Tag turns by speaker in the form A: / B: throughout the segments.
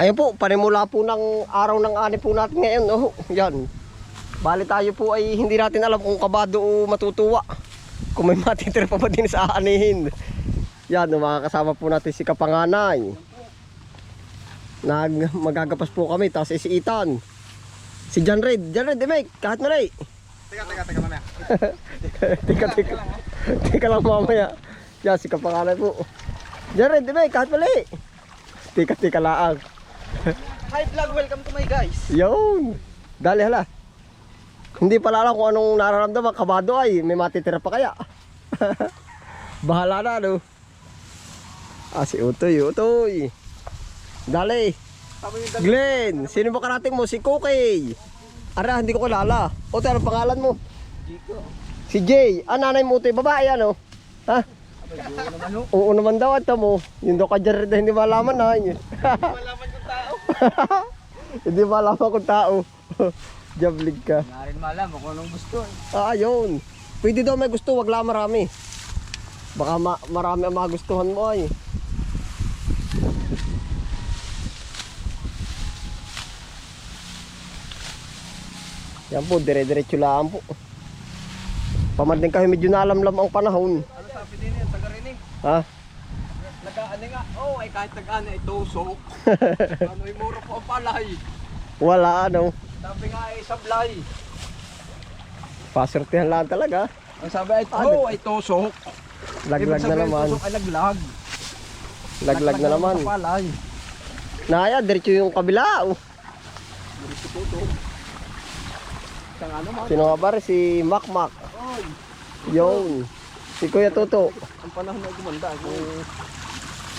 A: Ayun po, panimula po ng araw ng ani po natin ngayon. Oh, yan. Bali tayo po ay hindi natin alam kung kabado o matutuwa. Kung may matitira pa ba din sa anihin. Yan, makakasama po natin si Kapanganay. Nag magagapas po kami, tapos si Ethan. Si John Red. John Red, Mike, kahit mali.
B: Teka, teka, teka mamaya.
A: tika, tika. Tika lang mamaya. Yan, si Kapanganay po. John Red, Mike, kahit mali. Tika, tika lang.
B: Hi vlog, welcome to my guys.
A: Yun. Dali hala. Hindi pala alam kung anong nararamdaman. Kabado ay. May matitira pa kaya. Bahala na no. Ah si Utoy. Utoy. Dali. Glenn. Sino ba karating mo? Si Cookie. Ara, hindi ko kilala. Utoy, anong pangalan mo? Si Jay. Ah, nanay mo Utoy. Babae ano? Ha? Oo naman daw at mo. Yung daw ka na hindi malaman na.
B: Malaman
A: hindi malaman kung tao. Jablig ka.
B: Nga rin malam kung anong gusto. eh.
A: Ah, yun. Pwede daw may gusto, wag lang marami. Baka ma- marami ang magustuhan mo ay. Yan po, dire-diretso lang po. Pamanding kayo medyo nalamlam ang panahon.
B: Ano sabi din yan, taga rin eh.
A: Ha?
B: Nag-ano nga, oh ay kahit nag-ano ay tusok. ano yung mura po ang palay.
A: Wala ano.
B: Sabi nga ay sablay.
A: Pasortihan lang talaga.
B: Ang sabi ay,
A: Ah,
B: oh ay tusok.
A: Laglag na naman.
B: Tusok ay naglag.
A: Laglag na naman.
B: Palay.
A: Naya, diretso yung kabila. Oh.
B: Diretso ano man.
A: Sino nga ba? Si Makmak.
B: Oy,
A: Yun. Si Kuya Toto.
B: ang panahon ay gumanda. Kung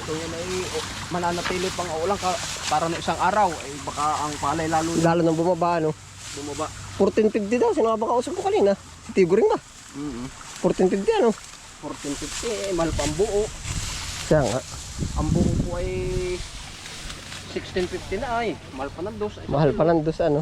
B: kung yan ay oh, mananatili pang ulan ka para na isang araw ay baka ang palay lalo na
A: Lalo nang bumaba, ano.
B: bumaba.
A: 1450 daw. Sino nga ba kausap ko kanina? Si Tigoring ba?
B: Mm
A: 1450 ano?
B: 1450 eh, mahal pa ang buo.
A: Kaya nga.
B: Ang buo po ay 1650 na ay. Mahal pa ng dos. Ay,
A: Mahal pa lang dos ano.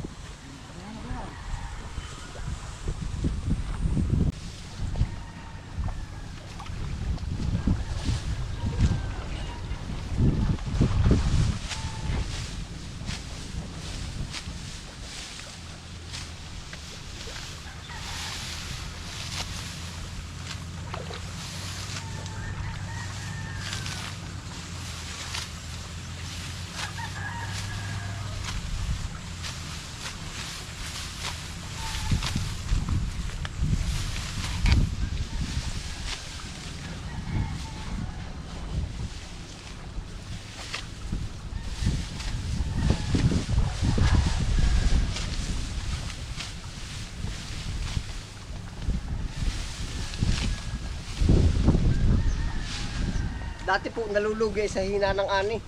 A: Dati po nalulugi sa hina ng ani.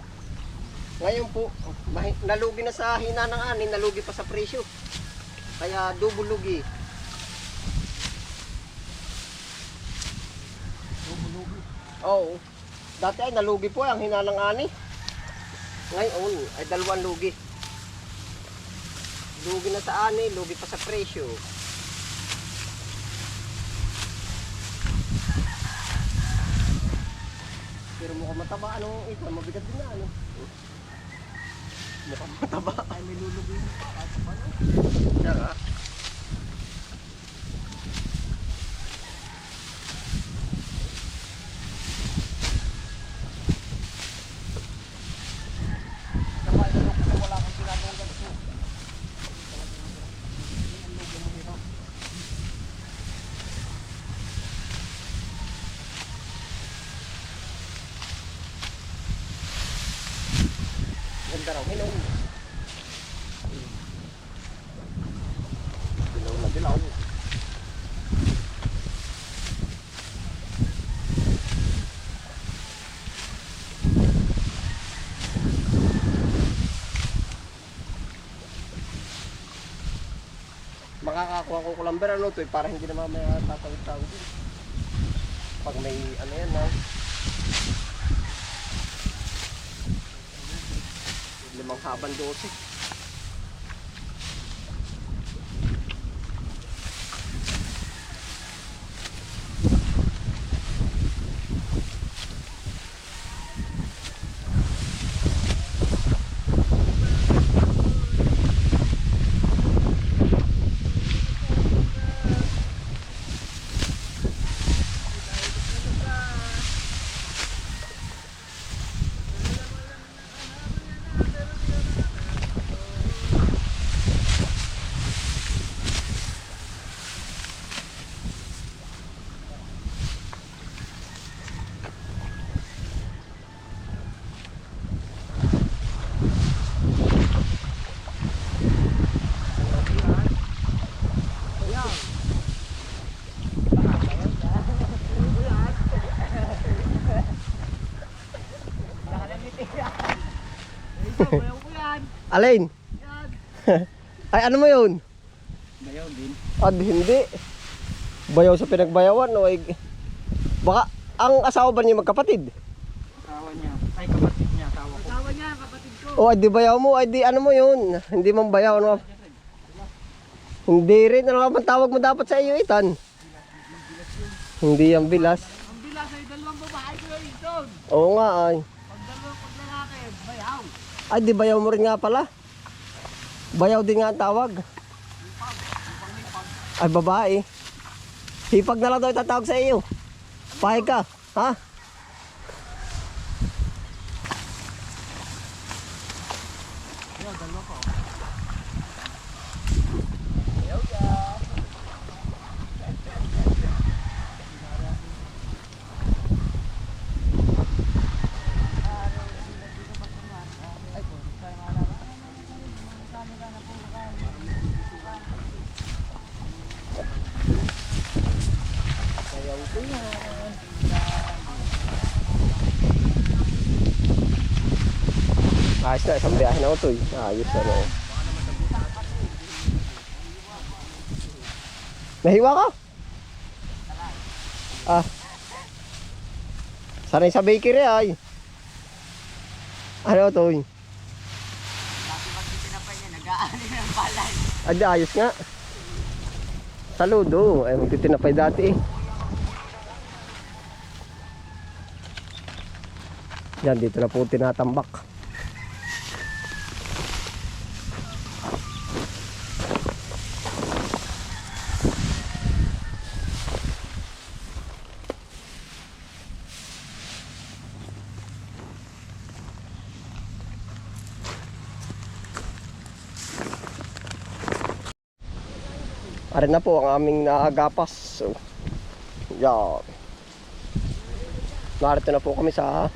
A: Ngayon po, nalugi na sa hina ng ani, nalugi pa sa presyo. Kaya double lugi. Oo. Dati ay nalugi po ang hina ng ani. Ngayon ay dalawang lugi. Lugi na sa ani, lugi pa sa presyo. Pero mukhang mataba, ano, ito, mabigat din na, ano. Mukhang mataba. Ay, may lulubi. Kaya nga.
B: wala
A: Makakakuha ko kulamber ano to eh, para hindi na mamaya tatawid-tawid. Pag may ano yan na. Limang haban 12.
C: Bayaw ko yan.
A: Alin? Ay, ano mo yun?
B: Bayaw din.
A: Ad, hindi. Bayaw sa pinagbayawan, o ay... Baka, ang asawa ba niya magkapatid?
B: Asawa niya. Ay, kapatid niya. Asawa ko.
C: Asawa niya, kapatid ko.
A: O, ay di bayaw mo, ay di ano mo yun? Hindi man bayaw, ano? Hindi rin, ano bang tawag mo dapat sa iyo, Itan? Hindi yan bilas.
C: Ang bilas ay dalawang babae ko yun doon.
A: Oo nga, ay.
C: Pag dalawang pag lalaki, bayaw.
A: Ay, di bayaw mo rin nga pala. Bayaw din nga tawag. Ay, babae. Hipag na lang daw itatawag sa iyo. Pahig ka, ha? Ayos na, isang biyahe na ito eh. Ayos na no. Nahiwa ka? Ah. Sanay sa bakery ay. Ano ito eh? Ay, ayos nga. Saludo. Ay, magtitinapay dati eh. Yan, dito na po tinatambak. Ari na po ang aming naagapas. So, yan. Narito na po kami sa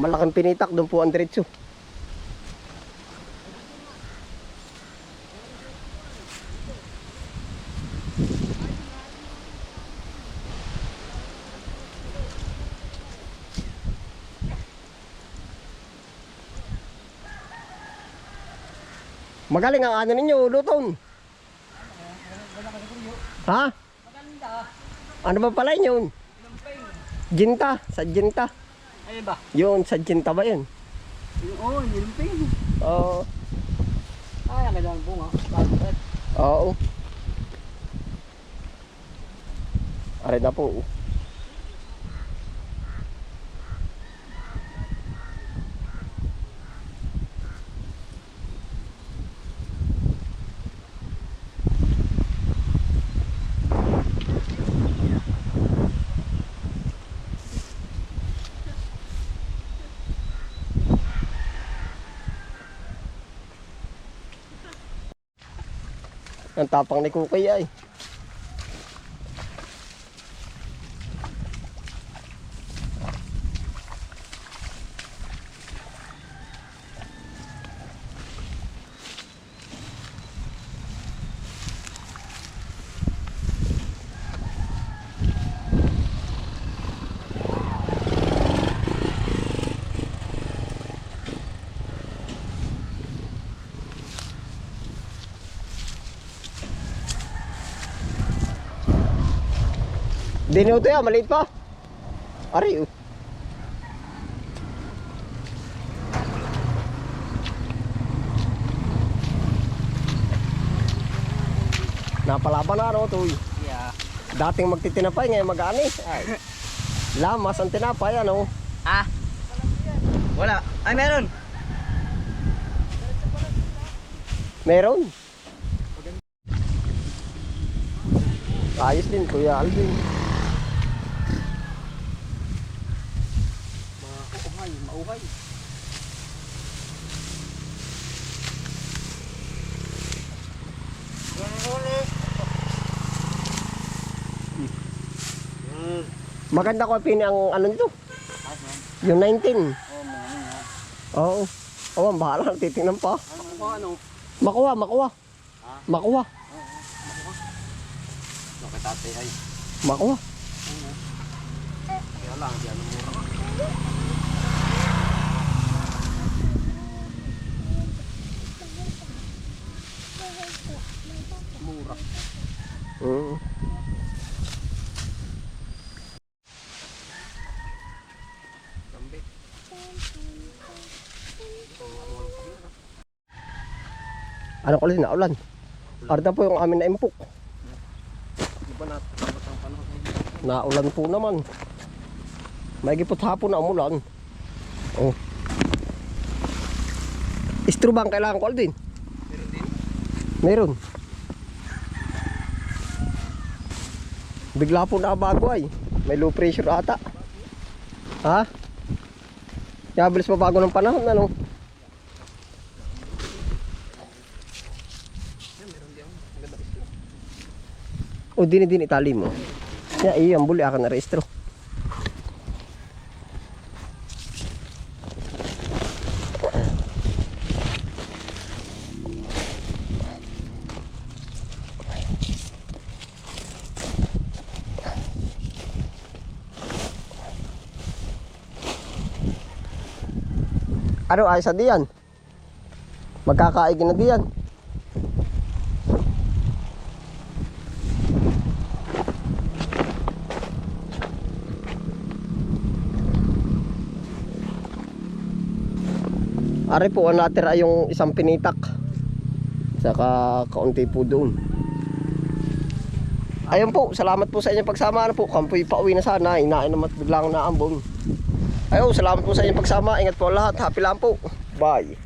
A: malaking pinitak. Doon po ang diretso. Magaling ang ano ninyo, luton. Ha? Ano ba pala yun? Ginta, sa ginta.
B: Ayun ba?
A: Yun, sa ginta ba yun?
B: Oo, nilimping.
A: Oo.
B: Ay, ang ganda ng bunga. Bakit?
A: Oo. Aray na po. Ang tapang ni Kukay ay. Dinuto yan, maliit pa. Ari, oh. Napalaban na ano to.
B: Yeah.
A: Dating magtitinapay ngayon mag-ani. Ay. Lamas ang tinapay ano.
B: Ah? Wala. Ay, meron.
A: Meron. Ayos din Kuya Alvin.
B: Mauhay, mauhay.
A: Maganda ko pini ang ano nito. Yung 19.
B: Oh, mga ano.
A: Oo. Oo, ang bahala. Titingnan pa.
B: Ano, ano?
A: Makuha, makuha. Makuha.
B: Bakit ate ay?
A: Makuha.
B: Kaya lang, di ano mura.
A: Mm. Ano ko na ulan? Arda po yung amin na impok. Naulan po naman. May gipot hapon na umulan. Oh. Istro bang kailangan ko Aldin?
B: Meron din.
A: Meron. Bigla po na bago ay. May low pressure ata. Ha? Kaya bilis pa bago ng panahon ano? O dini din itali mo. Ya iya ang buli akan na rehistro. Ano ay sa diyan? Magkakaigin na diyan. Ari po, ang natira yung isang pinitak. Saka kaunti po doon. Ayun po, salamat po sa inyong pagsama. Ano po, kampoy pauwi na sana. Inain naman biglang naambon. Ayun, salamat po sa inyong pagsama. Ingat po lahat. Happy lang po. Bye.